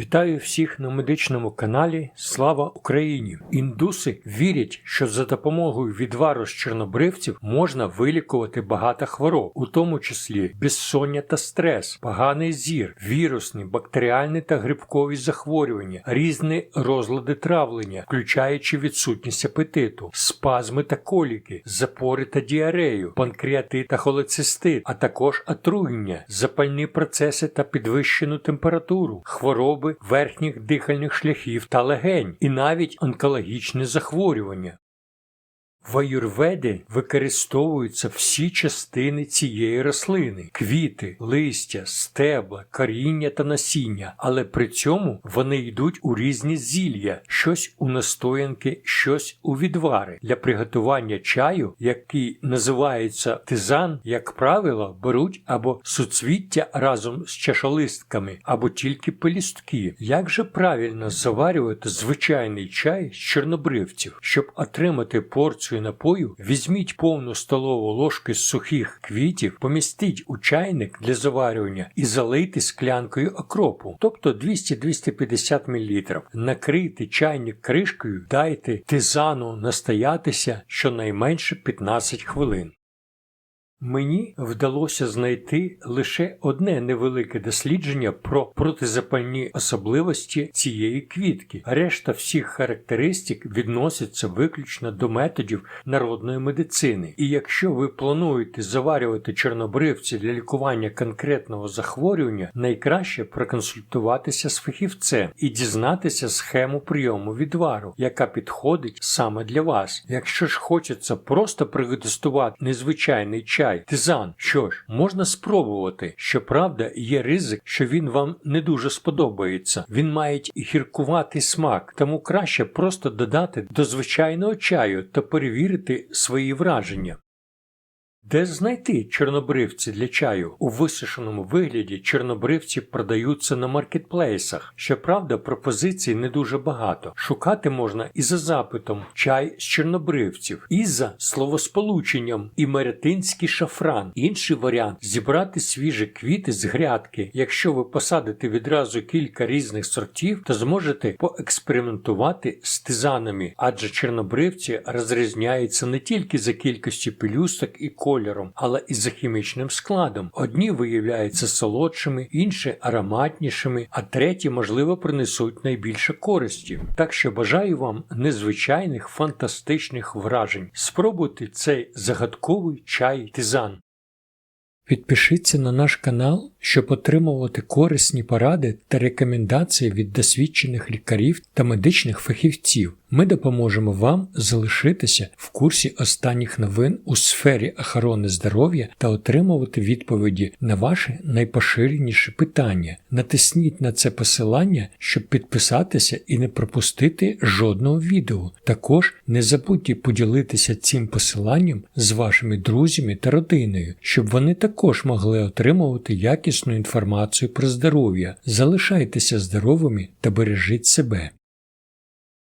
Вітаю всіх на медичному каналі Слава Україні! Індуси вірять, що за допомогою відвару з чорнобривців можна вилікувати багато хвороб, у тому числі безсоння та стрес, поганий зір, вірусні, бактеріальні та грибкові захворювання, різні розлади травлення, включаючи відсутність апетиту, спазми та коліки, запори та діарею, панкреатит та холецистит, а також отруєння, запальні процеси та підвищену температуру, хвороби верхніх дихальних шляхів та легень, і навіть онкологічні захворювання. В аюрведі використовуються всі частини цієї рослини: квіти, листя, стебла, коріння та насіння, але при цьому вони йдуть у різні зілля, щось у настоянки, щось у відвари. Для приготування чаю, який називається тизан, як правило, беруть або суцвіття разом з чашолистками, або тільки пелюстки. Як же правильно заварювати звичайний чай з чорнобривців, щоб отримати порцію напою, візьміть повну столову ложки з сухих квітів, помістіть у чайник для заварювання і залийте склянкою окропу, тобто 200-250 мл. Накрийте чайник кришкою, дайте тизану настоятися щонайменше 15 хвилин. Мені вдалося знайти лише одне невелике дослідження про протизапальні особливості цієї квітки. Решта всіх характеристик відноситься виключно до методів народної медицини. І якщо ви плануєте заварювати чорнобривці для лікування конкретного захворювання, найкраще проконсультуватися з фахівцем і дізнатися схему прийому відвару, яка підходить саме для вас. Якщо ж хочеться просто приготувати незвичайний чай, чай, тизан. Що ж, можна спробувати. Щоправда, є ризик, що він вам не дуже сподобається. Він має гіркуватий смак, тому краще просто додати до звичайного чаю та перевірити свої враження. Де знайти чорнобривці для чаю? У висушеному вигляді чорнобривці продаються на маркетплейсах. Щоправда, пропозицій не дуже багато. Шукати можна і за запитом чай з чорнобривців, і за словосполученням і меретинський шафран. Інший варіант зібрати свіжі квіти з грядки. Якщо ви посадите відразу кілька різних сортів, то зможете поекспериментувати з тизанами, адже чорнобривці розрізняються не тільки за кількістю пелюсток і кольорів, кольором, але і за хімічним складом. Одні виявляються солодшими, інші ароматнішими, а треті, можливо, принесуть найбільше користі. Так що бажаю вам незвичайних фантастичних вражень. Спробуйте цей загадковий чай тизан. Підпишіться на наш канал, щоб отримувати корисні поради та рекомендації від досвідчених лікарів та медичних фахівців. Ми допоможемо вам залишитися в курсі останніх новин у сфері охорони здоров'я та отримувати відповіді на ваші найпоширеніші питання. Натисніть на це посилання, щоб підписатися і не пропустити жодного відео. Також не забудьте поділитися цим посиланням з вашими друзями та родиною, щоб вони також могли отримувати якісну інформацію про здоров'я. Залишайтеся здоровими та бережіть себе.